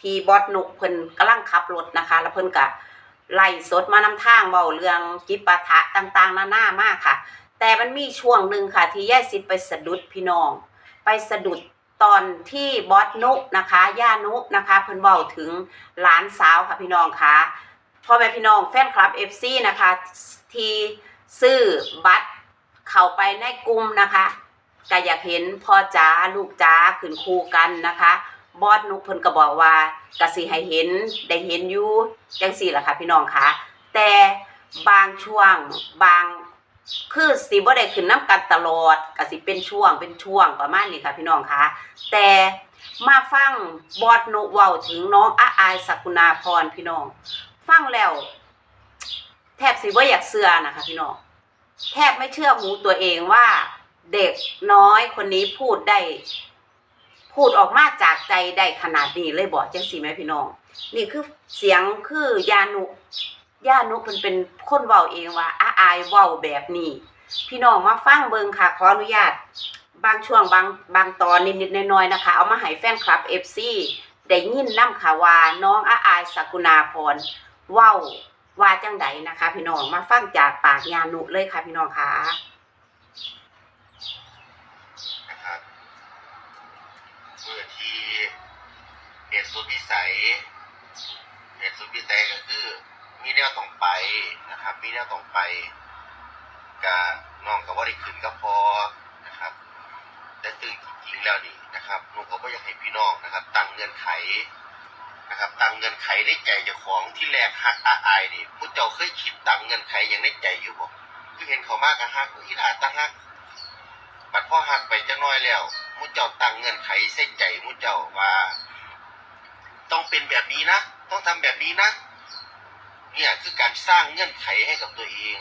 ที่บอสนุกเพิ่นกำลังขับรถนะคะ แล้วเพิ่นก็ไล่สดมานำทางเว้าเรื่องจิปาถะต่างๆนานามากค่ะ แต่มันมีช่วงหนึ่งค่ะ ที่ย่าสิทธิ์ไปสะดุดพี่น้อง ไปสะดุดตอนที่บอสนุนะคะย่านุนะคะ เพิ่นเว้าถึงหลานสาวค่ะพี่น้องค่ะพ่อแม่พี่น้องแฟนคลับ FC นะคะที่ซื้อบัตรเข้าไปในกลุ่มนะคะก็อยากเห็นพ่อจ๋าลูกจ๋าขึ้นคู่กันนะคะ บอสนุกเพิ่นก็บอกว่ากสิให้เห็นได้เห็นอยู่จังสี่ล่ะค่ะพี่น้องค่ะ แต่บางช่วงบางคือสิบ่ได้ขึ้นน้ำกันตลอดก็สิเป็นช่วงเป็นช่วงประมาณนี้ค่ะพี่น้องค่ะ แต่มาฟังบอสนุเว้าถึงน้องอาอายสกุณาพรพี่น้อง ฟังแล้ว แทบสิบ่อยากเชื่อนะคะพี่น้องแทบไม่เชื่อหูตัวเองว่า เด็กน้อยคนนี้พูดได้ พูดออกมาจากใจได้ขนาดนี้เลยบอกจังสีไหมพี่น้อง นี่คือเสียงคือยานุยานุเพิ่นเป็นคนเว้าเองว่าอาอายเว้าแบบนี้ พี่น้องมาฟังเบิงค่ะขออนุญาต บางช่วงบางบางตอนนิดๆน้อยๆนะคะ เอามาให้แฟนคลับ FC ได้ยินน้ำค่ะว่าน้องอาอายสกุณาพรเว้าว่าจังใดนะคะ พี่น้องมาฟังจากปากยานุเลยค่ะพี่น้องค่ะ นะครับเมื่อที่เหตุ สุดวิสัยเหตุสุดวิสัยก็คือ มีแนวต้องไปนะครับ มีแนวต้องไปกับน้องกับว่าได้ขึ้นก็พอนะครับ แต่ตื่นจริงๆแล้วนี่นะครับหนูก็ไม่อยากให้พี่น้องนะครับ ตั้งเงื่อนไขนะครับตั้งเงื่อนไขในใจเจ้าของที่แรกฮักอาอายนี่มุเจ้าเคยคิดตั้งเงื่อนไขอย่างในใจอยู่บ่คือเห็นเขามากกับฮักอีลาตั้งฮักบัดพ่อหักไปจังน้อยแล้ว มุเจ้าตั้งเงื่อนไขเส้นใจมุเจ้าว่า ต้องเป็นแบบนี้นะ ต้องทำแบบนี้นะ เนี่ยคือการสร้างเงื่อนไขให้กับตัวเอง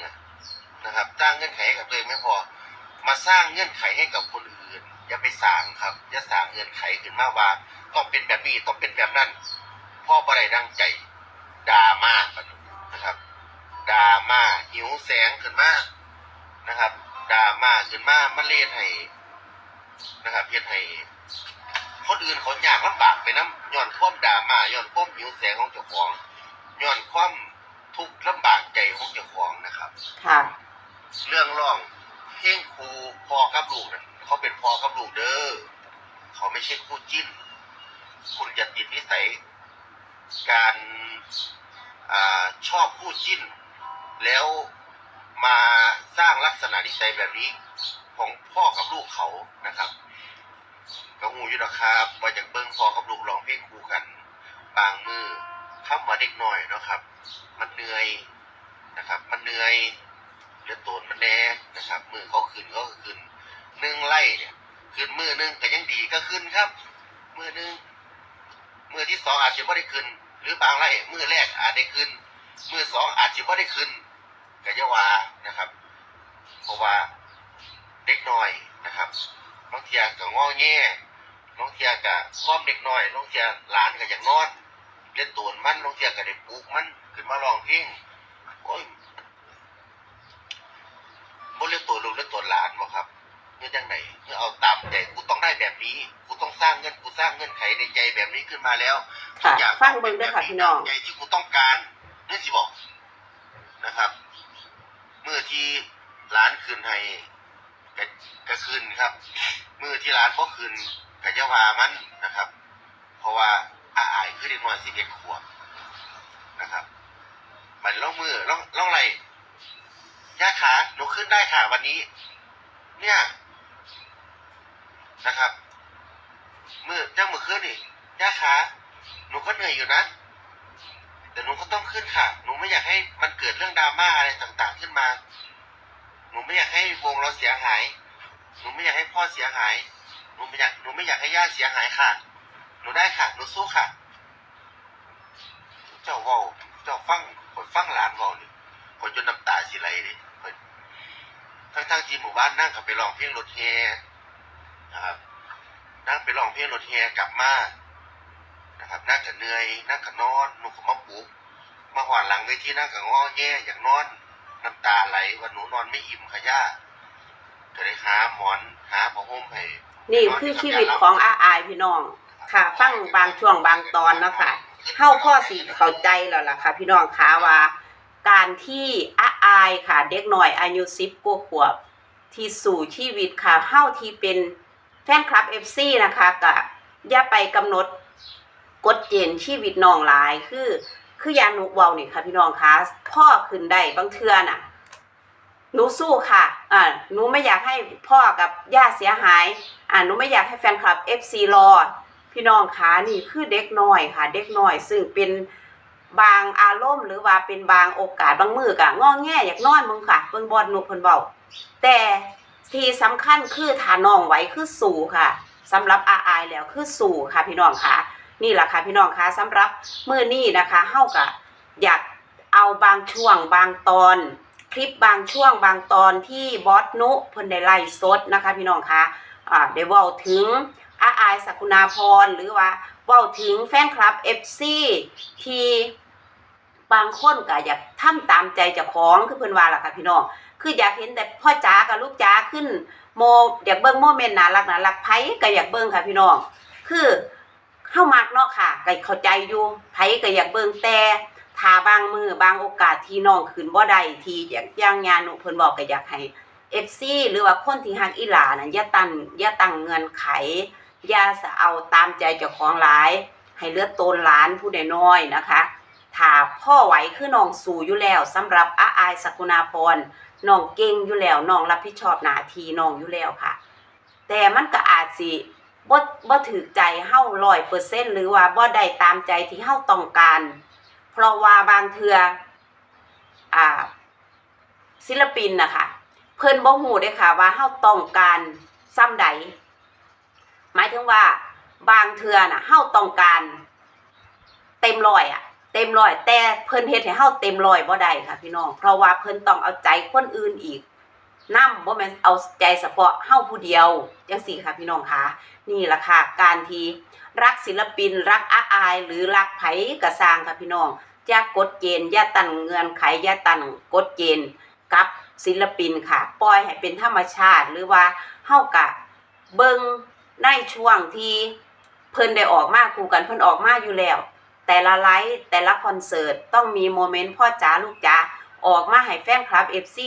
นะครับ สร้างเงื่อนไขให้กับตัวเองไม่พอ มาสร้างเงื่อนไขให้กับคนอื่น อย่าไปสร้างครับ อย่าสร้างเงื่อนไขขึ้นมาว่า ต้องเป็นแบบนี้ ต้องเป็นแบบนั้นพ่อบ่ได้ดังใจดราม่าบันนะครับดราม่าหิวแสงขึ้นมานะครับดราม่าขึ้นมามันเล่นให้นะครับเฮ็ดให้ คนอื่นเขายากลำบากไปน้ำย้อนความดราม่าย้อนความหิวแสงของเจ้าของย้อนความทุกข์ลำบากใจของเจ้าของนะครับ ค่ะ เรื่องร้องเพลงครูพ่อกับลูกน่ะเขาเป็นพ่อกับลูกเด้อเขาไม่ใช่คู่จิ้น คุณอย่าติดนิสัยการอาชอบคู่จิ้น แล้วมาสร้างลักษณะนิสัยแบบนี้ของพ่อกับลูกเขานะครับ ก็หูอยู่นะครับว่าจากเบิ้งพ่อกับลูกร้องเพลงคู่กัน บางมือคำว่าเด็กหน้อยเนาะครับ มันเหนื่อยนะครับ มันเหนื่อยเหลือโตนมันแน่นะครับ มือเขาขึ้นเขาก็ขึ้นนึ่งไล่เนี่ยขึ้นมือนึ่งแต่ยังดีก็ขึ้นครับ มือนึ่งมือที่สองอาจจะไม่ได้ขึ้น หรือบางไล่มือแรกอาจได้ขึ้น มือสองอาจจะไม่ได้ขึ้นก็จะว่านะครับ เพราะว่าเด็กน้อยนะครับ น้องเทียกับงอแง่น้องเทียกับความเด็กน้อย น้องเทียหลานก็อยากนอนเล่นโตนมัน น้องเทียก็ได้ปลูกมันขึ้นมาร้องเพลงโอ้ยบ่เลือกตัวลูกเลือกตัวหลานบ่ครับเงื่อนจังไหนเมื่อเอาตามใจกูต้องได้แบบนี้ กูต้องสร้างเงินกูสร้างเงื่อนไขในใจแบบนี้ขึ้นมาแล้วค่ะทุกอย่างฟังเบิ่งด้วยค่ะพี่น้องใจที่กูต้องการนี่สิบอกนะครับ เมื่อที่ร้านคืนให้ ก็ก็คืนครับมือที่ร้านบ่คืนก็จะว่ามันนะครับ เพราะว่าอาอายคือเด็กน้อยสิบเอ็ดขวบนะครับมันล่องมือล่องล่องไหลย่าขาหนูขึ้นได้ค่ะวันนี้ เนี่ยนะครับมือเจ้ามือขึ้นนี่ย่าขาหนูก็เหนื่อยอยู่นะแต่หนูก็ต้องขึ้นค่ะ หนูไม่อยากให้มันเกิดเรื่องดราม่าอะไรต่างๆขึ้นมา หนูไม่อยากให้วงเราเสียหาย หนูไม่อยากให้พ่อเสียหาย หนูไม่อยาก หนูไม่อยากให้ย่าเสียหายค่ะ หนูได้ค่ะ หนูสู้ค่ะ เจ้าว่าเจ้าฟังคนฟังหลานว่านี่คนจนน้ำตาสิไหลเลยทั้งทั้งที่หมู่บ้านนั่งกับไปร้องเพลงรถแฮนะครับนั่งไปร้องเพลงรถแฮกลับมานะครับนั่งกับเหนื่อยนั่งกับนอนหนูก็มาปลุกมาหวานหลังเวทีนั่งกับงอแง่อยากนอน น้ำตาไหลว่าหนูนอนไม่อิ่มค่ะย่าก็เลยหาหมอนหาผ้าห่มให้นี่คือชีวิตของอาอายพี่น้อง ค่ะ ฟังบางช่วงบางตอนเนาะค่ะเฮาพ่อสิเข้าใจแล้วล่ะค่ะ พี่น้องคะว่า การที่อาอายค่ะ เด็กหน่อยอายุ10กว่าขวบ ที่สู่ชีวิตค่ะเฮาที่เป็นแฟนคลับ FC นะคะก็อย่าไปกำหนดกฎเกณฑ์ชีวิตน้องหลายคือ คือยาหนุเว้านี่ค่ะพี่น้องคะพ่อขึ้นได้บางเทือน่ะหนูสู้ค่ะ อ่า หนูไม่อยากให้พ่อกับย่าเสียหาย อ่า หนูไม่อยากให้แฟนคลับ FC รอ พี่น้องคะนี่คือเด็กน้อยค่ะ เด็กน้อย ซึ่งเป็นบางอารมณ์หรือว่าเป็นบางโอกาสบางมือกะงอแง่อยากนอนมึงค่ะเบิ่งบอลนุกเพิ่นเว้าแต่ที่สำคัญคือถ้าน้องไหวคือสู่ค่ะสำหรับอาอายแล้วคือสู่ค่ะ พี่น้องค่ะ นี่แหละค่ะพี่น้องคะสำหรับมื้อนี้นะคะเฮาก็อยากเอาบางช่วงบางตอน คลิปบางช่วงบางตอนที่บอสนุเพิ่นได้ไล่สดนะคะ พี่น้องคะอ่าได้เว้าถึงอาอายสกุณาพรหรือว่าเว้าถึงแฟนคลับ FC ที่บางคนก็อยากทำตามใจเจ้าของคือเพิ่นว่าล่ะค่ะพี่น้องคืออยากเห็นแต่พ่อจ๋ากับลูกจ๋าขึ้นโมอยากเบิ่งโมเมนต์น่ารักน่ารักไผก็อยากเบิ่งค่ะพี่น้องคือ เฮามักเนาะค่ะก็เข้าใจอยู่ไผก็อยากเบิ่งแต่ถ้าบางมือบางโอกาสที่น้องขึ้นบ่ได้ที่อย่างย่างงานหนูเพิ่นบอกก็อยากให้ FC หรือว่าคนที่ฮักอีหลาน่ะอย่าตั้งอย่าตั้งเงื่อนไขอย่าสะเอาตามใจเจ้าของหลาย ให้เลือดโตนหลานผู้ใดน้อยนะคะถ้าพ่อไหวคือน้องสู่อยู่แล้วสำหรับอาอายสกุณาพรน้องเก่งอยู่แล้วน้องรับผิดชอบหน้าที่น้องอยู่แล้วค่ะ แต่มันก็อาจสิ บ่บ่ถือใจเฮา100%หรือว่าบ่ได้ตามใจที่เฮาต้องการ เพราะว่าบางเทืออ่า ศิลปินนะคะเพิ่นบ่ฮู้เด้ค่ะ ว่าเฮาต้องการซ้ำใดหมายถึงว่า บางเทือน่ะเฮาต้องการ เต็มร้อยอะเต็มร้อยแต่เพิ่นเฮ็ดให้เฮาเต็มร้อยบ่ได้ค่ะ พี่น้องเพราะว่าเพิ่นต้องเอาใจคนอื่นอีก นำบ่แม่นเอาใจเฉพาะเฮาผู้เดียวจังซี่ค่ะพี่น้องคะนี่ล่ะค่ะ การที่รักศิลปิน รักอาอาย หรือรักไผก็สร้างค่ะพี่น้องอย่ากดเกณฑ์อย่าตั้งเงื่อนไขอย่าตั้งกฎเกณฑ์กับศิลปินค่ะ ปล่อยให้เป็นธรรมชาติหรือว่าเฮากะเบิ่งในช่วงที่เพิ่นได้ออกมาคู่กันเพิ่นออกมาอยู่แล้ว แต่ละไลฟ์แต่ละคอนเสิร์ตต้องมีโมเมนต์พ่อจ๋าลูกจ๋าออกมาให้แฟนคลับ FC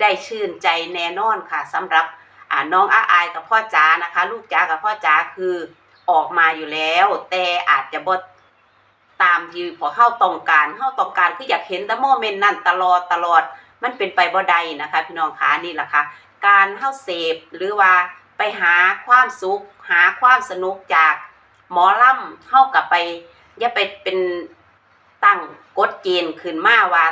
ได้ชื่นใจแน่นอนค่ะสำหรับน้องอาอายกับพ่อจ๋านะคะ ลูกจ๋ากับพ่อจ๋าคือออกมาอยู่แล้ว แต่อาจจะบ่ตามที่พอเข้าต้องการเข้าต้องการคืออยากเห็นแต่โมเมนต์นั้นตลอดตลอดมันเป็นไปบ่ได้นะคะ พี่น้องคะนี่แหละค่ะการเข้าเสพหรือว่าไปหาความสุข หาความสนุกจากหมอลำเข้ากับไปอย่าไปเป็นตั้งกฎเกณฑ์ขึ้นมาว่า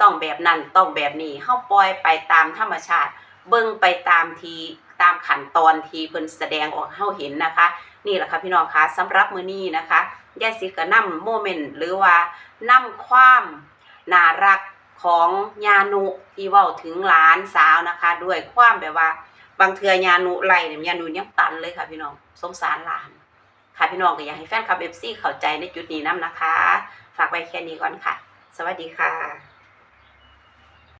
ต้องแบบนั้นต้องแบบนี้เข้าปล่อยไปตามธรรมชาติ เบิ่งไปตามทีตามขั้นตอนทีเพิ่นแสดงออกให้เฮาเห็นนะคะ นี่แหละค่ะพี่น้องคะสำหรับมื้อนี้นะคะยายสิก็นำโมเมนต์หรือว่านำความน่ารักของยานุที่เว้าถึงหลานสาวนะคะ ด้วยความแบบว่าบางเทือยานุไล่เนี่ยยานุยังตันเลยค่ะพี่น้องสงสารหลาน ค่ะพี่น้องก็อยากให้แฟนคลับเอฟซีเข้าใจในจุดนี้นํนะคะ ฝากไว้แค่นี้ก่อนค่ะ สวัสดีค่ะ